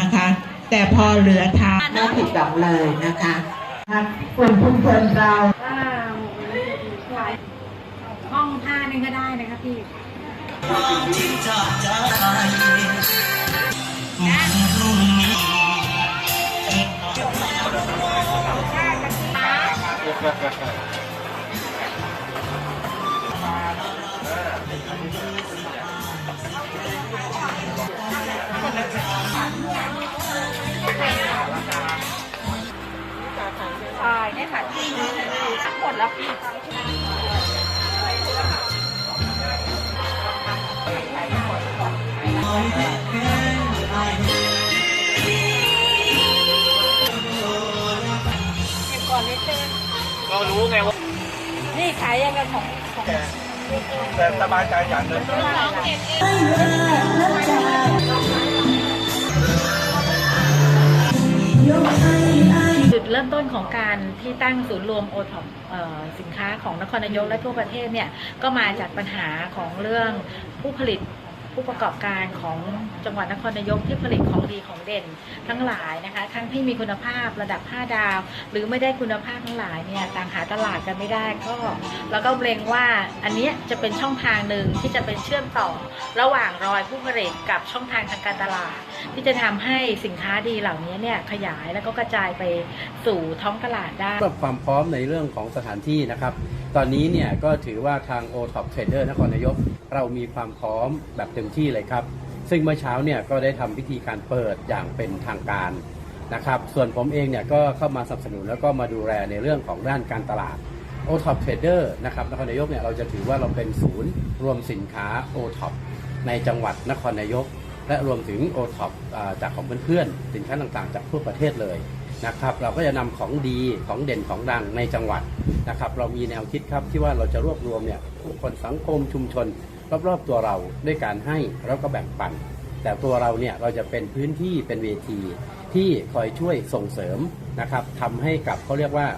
นะคะ แต่พอเหลือทางไม่ผิดหวังเลยนะคะกลุ่มชุมชนเราอ่าห้องผ้านี่ก็ได้นะคะพี่ แล้วพี่เก็บก่อนนิดนึงก็รู้ไงว่านี่ขายยังกันของของแต่สบายใจอย่างหนึ่งน้องเก็บเองจุด เริ่มต้นของการที่ตั้งศูนย์รวมโอท็อปสินค้าของนครนายกและทั่วประเทศเนี่ยก็มาจากปัญหาของเรื่องผู้ผลิต ผู้ประกอบการของจังหวัดนครนายกที่ผลิตของดีของเด่นทั้งหลายนะคะทั้งที่มีคุณภาพระดับ 5 ดาว หรือไม่ได้คุณภาพทั้งหลายเนี่ยต่างหาตลาดกันไม่ได้ก็แล้วก็เกรงว่าอันนี้จะเป็นช่องทางหนึ่งที่จะเป็นเชื่อมต่อ ระหว่างรอยผู้ผลิตกับช่องทางทางการตลาด ที่จะทำให้สินค้าดีเหล่านี้เนี่ยขยายแล้วก็กระจายไปสู่ท้องตลาดได้ความพร้อมในเรื่องของสถานที่นะครับตอนนี้เนี่ยก็ถือว่าทาง o t o p Trader นครนายก เรามีความพร้อมแบบเต็มที่เลยครับ ซึ่งเมื่อเช้าเนี่ยก็ได้ทำพิธีการเปิดอย่างเป็นทางการนะครับ ส่วนผมเองเนี่ยก็เข้ามาสนับสนุนแล้วก็มาดูแลในเรื่องของด้านการตลาด o t o p Trader นะครับนครนายกเนี่ยเราจะถือว่าเราเป็นศูนย์รวมสินค้า o t o p ในจังหวัดนครนายก และรวมถึง o t o p จากของเพื่อนๆสินค้าต่างๆ จากทั่วประเทศเลย นะครับ เราก็จะนำของดีของเด่นของดังในจังหวัดนะครับ เรามีแนวคิดครับที่ว่าเราจะรวบรวมเนี่ยผู้คนสังคมชุมชน รอบๆตัวเราด้วยการให้แล้วก็แบ่งปัน แต่ตัวเราเนี่ยเราจะเป็นพื้นที่เป็นเวที ที่คอยช่วยส่งเสริมนะครับทำให้กับเขาเรียกว่า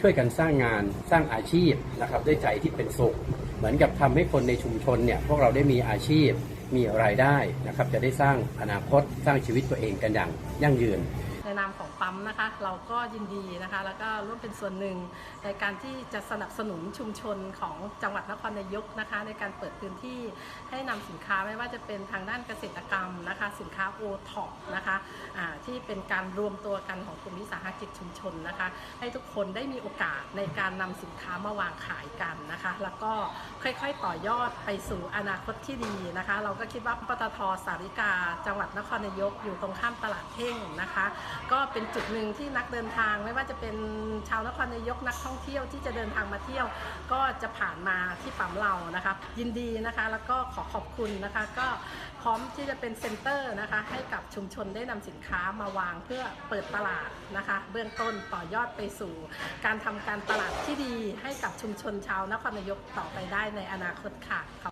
ช่วยกันสร้างงานสร้างอาชีพนะครับด้วยใจที่เป็นสุข เหมือนกับทำให้คนในชุมชนเนี่ยพวกเราได้มีอาชีพมีรายได้นะครับจะได้สร้างอนาคตสร้างชีวิตตัวเองกันอย่างยั่งยืน นนามของปั๊มนะคะ เราก็ยินดีนะคะ แล้วก็ร่วมเป็นส่วนหนึ่งในการที่จะสนับสนุนชุมชนของจังหวัดนครนายกนะคะ ในการเปิดพื้นที่ให้นำสินค้าไม่ว่าจะเป็นทางด้านเกษตรกรรมนะคะ สินค้าโอท็อปนะคะอ่าที่เป็นการรวมตัวกันของกลุ่มวิสาหกิจชุมชนนะคะ ให้ทุกคนได้มีโอกาสในการนำสินค้ามาวางขายกันนะคะ แล้วก็ค่อยๆต่อยอดไปสู่อนาคตที่ดีนะคะ เราก็คิดว่าปตทสาริกา จังหวัดนครนายกอยู่ตรงข้ามตลาดเท่งนะคะก็เป็นจุดหนึ่งที่นักเดินทางไม่ว่าจะเป็นชาวนครนายกนักท่องเที่ยวที่จะเดินทางมาเที่ยว ก็จะผ่านมาที่ปั๊มเรานะคะยินดีนะคะแล้วก็ขอขอบคุณนะคะ ก็พร้อมที่จะเป็นเซ็นเตอร์นะคะ ให้กับชุมชนได้นำสินค้ามาวางเพื่อเปิดตลาดนะคะ เบื้องต้นต่อยอดไปสู่การทำการตลาดที่ดีให้กับชุมชนชาวนครนายกต่อไปได้ในอนาคตค่ะขอบ